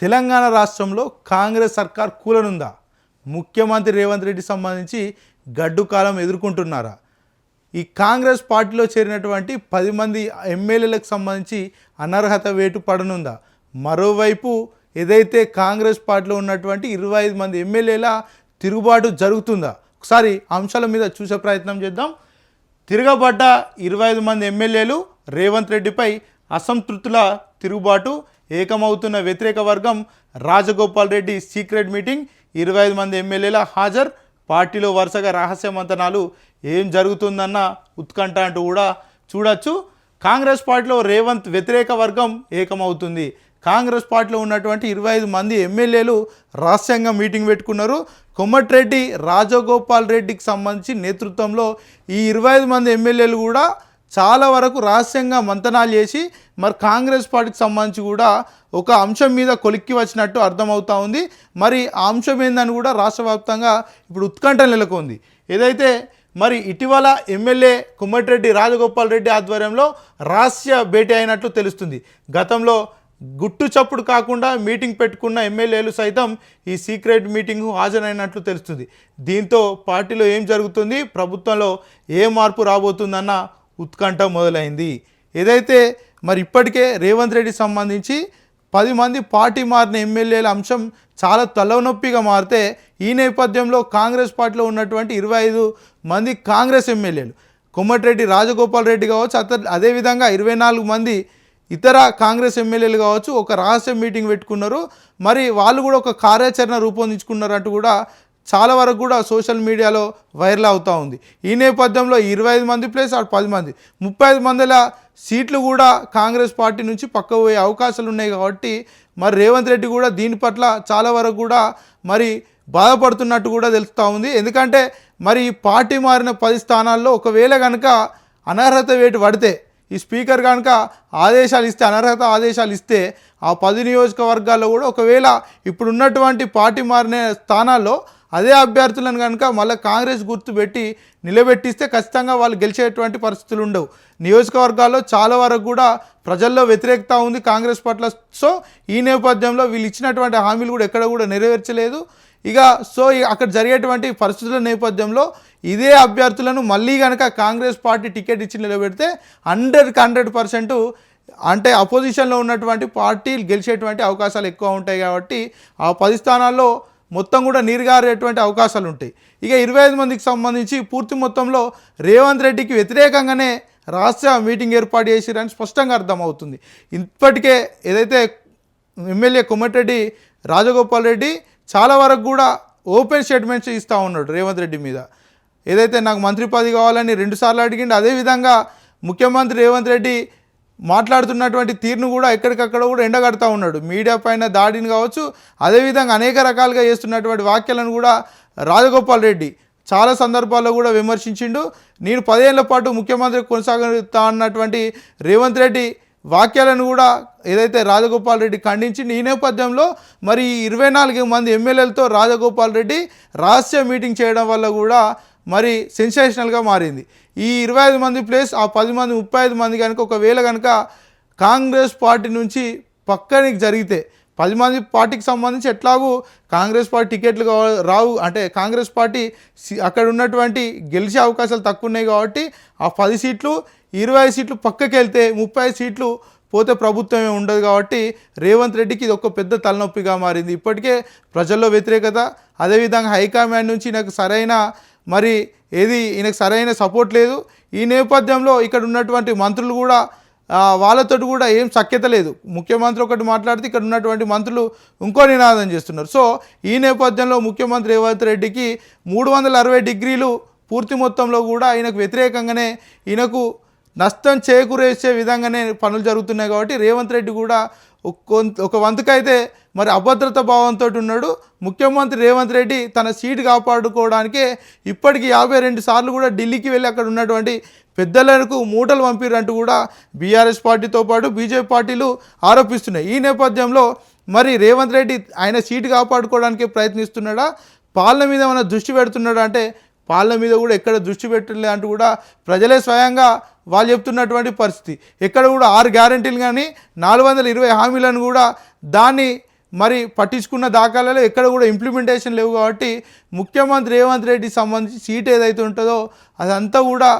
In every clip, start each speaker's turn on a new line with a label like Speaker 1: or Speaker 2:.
Speaker 1: తెలంగాణ రాష్ట్రంలో కాంగ్రెస్ సర్కార్ కూలనుందా? ముఖ్యమంత్రి రేవంత్ రెడ్డి సంబంధించి గడ్డు కాలం ఎదుర్కొంటున్నారా? ఈ కాంగ్రెస్ పార్టీలో చేరినటువంటి పది మంది ఎమ్మెల్యేలకు సంబంధించి అనర్హత వేటు పడనుందా? మరోవైపు ఏదైతే కాంగ్రెస్ పార్టీలో ఉన్నటువంటి ఇరవై ఐదు మంది ఎమ్మెల్యేల తిరుగుబాటు జరుగుతుందా? ఒకసారి అంశాల మీద చూసే ప్రయత్నం చేద్దాం. తిరగబడ్డ ఇరవై ఐదు మంది ఎమ్మెల్యేలు రేవంత్ రెడ్డిపై అసంతృప్తుల తిరుగుబాటు ఏకమవుతున్న వ్యతిరేక వర్గం రాజగోపాల్ రెడ్డి సీక్రెట్ మీటింగ్. ఇరవై ఐదు మంది ఎమ్మెల్యేల హాజరు. పార్టీలో వరుసగా రహస్య మంతనాలు ఏం జరుగుతుందన్న ఉత్కంఠ అంటూ కూడా చూడొచ్చు. కాంగ్రెస్ పార్టీలో రేవంత్ వ్యతిరేక వర్గం ఏకమవుతుంది. కాంగ్రెస్ పార్టీలో ఉన్నటువంటి ఇరవై ఐదు మంది ఎమ్మెల్యేలు రహస్యంగా మీటింగ్ పెట్టుకున్నారు. కొమ్మటిరెడ్డి రాజగోపాల్ రెడ్డికి సంబంధించి నేతృత్వంలో ఈ ఇరవై ఐదు మంది ఎమ్మెల్యేలు కూడా చాలా వరకు రహస్యంగా మంతనాలు చేసి మరి కాంగ్రెస్ పార్టీకి సంబంధించి కూడా ఒక అంశం మీద కొలిక్కి వచ్చినట్టు అర్థమవుతా ఉంది. మరి ఆ అంశం ఏందని కూడా రాష్ట్ర వ్యాప్తంగా ఇప్పుడు ఉత్కంఠ నెలకొంది. ఏదైతే మరి ఇటీవల ఎమ్మెల్యే కుమ్మటిరెడ్డి రాజగోపాల్ రెడ్డి ఆధ్వర్యంలో రహస్య భేటీ అయినట్లు తెలుస్తుంది. గతంలో గుట్టు చప్పుడు కాకుండా మీటింగ్ పెట్టుకున్న ఎమ్మెల్యేలు సైతం ఈ సీక్రెట్ మీటింగ్ హాజరైనట్లు తెలుస్తుంది. దీంతో పార్టీలో ఏం జరుగుతుంది? ప్రభుత్వంలో ఏ మార్పు రాబోతుందన్న ఉత్కంఠ మొదలైంది. ఏదైతే మరి ఇప్పటికే రేవంత్ రెడ్డి సంబంధించి పది మంది పార్టీ మారిన ఎమ్మెల్యేల అంశం చాలా తలనొప్పిగా మారితే ఈ నేపథ్యంలో కాంగ్రెస్ పార్టీలో ఉన్నటువంటి ఇరవై ఐదు మంది కాంగ్రెస్ ఎమ్మెల్యేలు. కొమ్మటిరెడ్డి రాజగోపాల్ రెడ్డి కావచ్చు అత అదేవిధంగా ఇరవై నాలుగు మంది ఇతర కాంగ్రెస్ ఎమ్మెల్యేలు కావచ్చు ఒక రహస్య మీటింగ్ పెట్టుకున్నారు. మరి వాళ్ళు కూడా ఒక కార్యాచరణ రూపొందించుకున్నారు అంటూ కూడా చాలా వరకు కూడా సోషల్ మీడియాలో వైరల్ అవుతూ ఉంది. ఈ నేపథ్యంలో ఇరవై ఐదు మంది ప్లస్ అటు పది మంది. ముప్పై ఐదు మందిల సీట్లు కూడా కాంగ్రెస్ పార్టీ నుంచి పక్క పోయే అవకాశాలు ఉన్నాయి కాబట్టి మరి రేవంత్ రెడ్డి కూడా దీని పట్ల చాలా వరకు కూడా మరి బాధపడుతున్నట్టు కూడా తెలుస్తూ ఉంది. ఎందుకంటే మరి ఈ పార్టీ మారిన పది స్థానాల్లో ఒకవేళ కనుక అనర్హత వేటు పడితే ఈ స్పీకర్ కనుక ఆదేశాలు ఇస్తే అనర్హత ఆదేశాలు ఇస్తే ఆ పది నియోజకవర్గాల్లో కూడా ఒకవేళ ఇప్పుడున్నటువంటి పార్టీ మారిన స్థానాల్లో అదే అభ్యర్థులను కనుక మళ్ళీ కాంగ్రెస్ గుర్తుపెట్టి నిలబెట్టిస్తే ఖచ్చితంగా వాళ్ళు గెలిచేటువంటి పరిస్థితులు ఉండవు. నియోజకవర్గాల్లో చాలా వరకు కూడా ప్రజల్లో వ్యతిరేకత ఉంది కాంగ్రెస్ పట్ల. సో ఈ నేపథ్యంలో వీళ్ళు ఇచ్చినటువంటి హామీలు కూడా ఎక్కడ కూడా నెరవేర్చలేదు. ఇక సో అక్కడ జరిగేటువంటి పరిస్థితుల నేపథ్యంలో ఇదే అభ్యర్థులను మళ్ళీ కనుక కాంగ్రెస్ పార్టీ టికెట్ ఇచ్చి నిలబెడితే హండ్రెడ్కి హండ్రెడ్ పర్సెంట్ అంటే అపోజిషన్లో ఉన్నటువంటి పార్టీలు గెలిచేటువంటి అవకాశాలు ఎక్కువ ఉంటాయి కాబట్టి ఆ పది స్థానాల్లో మొత్తం కూడా నీరుగారేటువంటి అవకాశాలు ఉంటాయి. ఇక ఇరవై ఐదు మందికి సంబంధించి పూర్తి మొత్తంలో రేవంత్ రెడ్డికి వ్యతిరేకంగానే రాష్ట్ర మీటింగ్ ఏర్పాటు చేసిరని స్పష్టంగా అర్థమవుతుంది. ఇప్పటికే ఏదైతే ఎమ్మెల్యే కొమ్మటిరెడ్డి రాజగోపాల్ రెడ్డి చాలా వరకు కూడా ఓపెన్ స్టేట్మెంట్స్ ఇస్తూ ఉన్నాడు రేవంత్ రెడ్డి మీద. ఏదైతే నాకు మంత్రి పది కావాలని రెండుసార్లు అడిగిండు అదేవిధంగా ముఖ్యమంత్రి రేవంత్ రెడ్డి మాట్లాడుతున్నటువంటి తీరును కూడా ఎక్కడికక్కడ కూడా ఎండగడతా ఉన్నాడు. మీడియా పైన దాడిని కావచ్చు అదేవిధంగా అనేక రకాలుగా చేస్తున్నటువంటి వ్యాఖ్యలను కూడా రాజగోపాల్ రెడ్డి చాలా సందర్భాల్లో కూడా విమర్శించిండు. నేను పదేళ్ళ పాటు ముఖ్యమంత్రి కొనసాగుతా అన్నటువంటి రేవంత్ రెడ్డి వాక్యాలను కూడా ఏదైతే రాజగోపాల్ రెడ్డి ఖండించి ఈ నేపథ్యంలో మరి ఇరవై నాలుగు మంది ఎమ్మెల్యేలతో రాజగోపాల్ రెడ్డి రహస్య మీటింగ్ చేయడం వల్ల కూడా మరి సెన్సేషనల్గా మారింది. ఈ ఇరవై ఐదు మంది ప్లేస్ ఆ పది మంది ముప్పై ఐదు మంది కనుక ఒకవేళ కనుక కాంగ్రెస్ పార్టీ నుంచి పక్కనికి జరిగితే పది మంది పార్టీకి సంబంధించి ఎట్లాగూ కాంగ్రెస్ పార్టీ టికెట్లు రావు అంటే కాంగ్రెస్ పార్టీ అక్కడ ఉన్నటువంటి గెలిచే అవకాశాలు తక్కువ ఉన్నాయి కాబట్టి ఆ పది సీట్లు ఇరవై సీట్లు పక్కకి వెళ్తే ముప్పై సీట్లు పోతే ప్రభుత్వమే ఉండదు కాబట్టి రేవంత్ రెడ్డికి ఇది ఒక పెద్ద తలనొప్పిగా మారింది. ఇప్పటికే ప్రజల్లో వ్యతిరేకత అదేవిధంగా హైకమాండ్ నుంచి నాకు సరైన మరి ఏది ఈయనకు సరైన సపోర్ట్ లేదు. ఈ నేపథ్యంలో ఇక్కడ ఉన్నటువంటి మంత్రులు కూడా వాళ్ళతో వాళ్ళతోటి కూడా ఏం సఖ్యత లేదు. ముఖ్యమంత్రి ఒకటి మాట్లాడితే ఇక్కడ ఉన్నటువంటి మంత్రులు ఇంకో నినాదం చేస్తున్నారు. సో ఈ నేపథ్యంలో ముఖ్యమంత్రి రేవంత్ రెడ్డికి మూడు వందల అరవై డిగ్రీలు పూర్తి మొత్తంలో కూడా ఆయనకు వ్యతిరేకంగానే ఈయనకు నష్టం చేకూరేసే విధంగానే పనులు జరుగుతున్నాయి కాబట్టి రేవంత్ రెడ్డి కూడా ఒక కొంత- ఒక వంతుకైతే మరి అభద్రత భావంతో ఉన్నాడు. ముఖ్యమంత్రి రేవంత్ రెడ్డి తన సీటు కాపాడుకోవడానికే ఇప్పటికి యాభై రెండు సార్లు కూడా ఢిల్లీకి వెళ్ళి అక్కడ ఉన్నటువంటి పెద్దలకు మూటలు పంపిరంటూ కూడా బీఆర్ఎస్ పార్టీతో పాటు బీజేపీ పార్టీలు ఆరోపిస్తున్నాయి. ఈ నేపథ్యంలో మరి రేవంత్ రెడ్డి ఆయన సీటు కాపాడుకోవడానికి ప్రయత్నిస్తున్నాడా? పాలన మీద ఏమైనా దృష్టి పెడుతున్నాడా? అంటే పాలన మీద కూడా ఎక్కడ దృష్టి పెట్టలే అంటూ కూడా ప్రజలే స్వయంగా వాళ్ళు చెప్తున్నటువంటి పరిస్థితి. ఎక్కడ కూడా ఆరు గ్యారంటీలు కానీ నాలుగు వందల ఇరవై హామీలను కూడా దాన్ని మరి పట్టించుకున్న దాఖలాలు ఎక్కడ కూడా ఇంప్లిమెంటేషన్ లేవు కాబట్టి ముఖ్యమంత్రి రేవంత్ రెడ్డి సంబంధించి సీట్ ఏదైతే ఉంటుందో అదంతా కూడా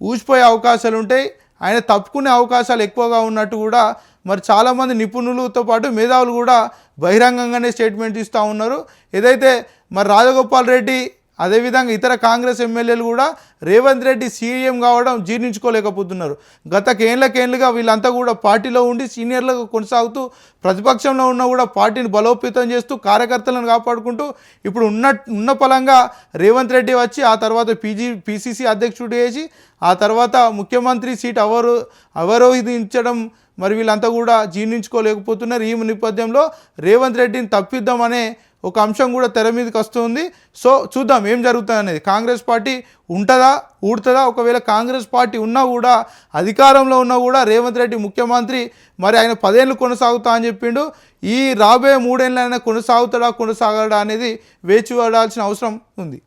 Speaker 1: ఊసిపోయే అవకాశాలు ఉంటాయి. ఆయన తప్పుకునే అవకాశాలు ఎక్కువగా ఉన్నట్టు కూడా మరి చాలామంది నిపుణులతో పాటు మేధావులు కూడా బహిరంగంగానే స్టేట్మెంట్ ఇస్తూ ఉన్నారు. ఏదైతే మరి రాజగోపాల్ రెడ్డి అదేవిధంగా ఇతర కాంగ్రెస్ ఎమ్మెల్యేలు కూడా రేవంత్ రెడ్డి సీఎం కావడం జీర్ణించుకోలేకపోతున్నారు. గత కేండ్లకేండ్లుగా వీళ్ళంతా కూడా పార్టీలో ఉండి సీనియర్లకు కొనసాగుతూ ప్రతిపక్షంలో ఉన్న కూడా పార్టీని బలోపేతం చేస్తూ కార్యకర్తలను కాపాడుకుంటూ ఇప్పుడు ఉన్న ఉన్న పలంగా రేవంత్ రెడ్డి వచ్చి ఆ తర్వాత పీజీ పీసీసీ అధ్యక్షుడు చేసి ఆ తర్వాత ముఖ్యమంత్రి సీట్ అవరు అవరోహించడం మరి వీళ్ళంతా కూడా జీర్ణించుకోలేకపోతున్నారు. ఈ నేపథ్యంలో రేవంత్ రెడ్డిని తప్పిద్దామనే ఒక అంశం కూడా తెర మీదకి వస్తుంది. సో చూద్దాం ఏం జరుగుతుంది అనేది. కాంగ్రెస్ పార్టీ ఉంటుందా ఊడుతుందా? ఒకవేళ కాంగ్రెస్ పార్టీ ఉన్నా కూడా అధికారంలో ఉన్నా కూడా రేవంత్ రెడ్డి ముఖ్యమంత్రి మరి ఆయన పదేళ్ళు కొనసాగుతా అని చెప్పిండు. ఈ రాబోయే మూడేళ్ళైనా కొనసాగుతాడా కొనసాగడా అనేది వేచి అవసరం ఉంది.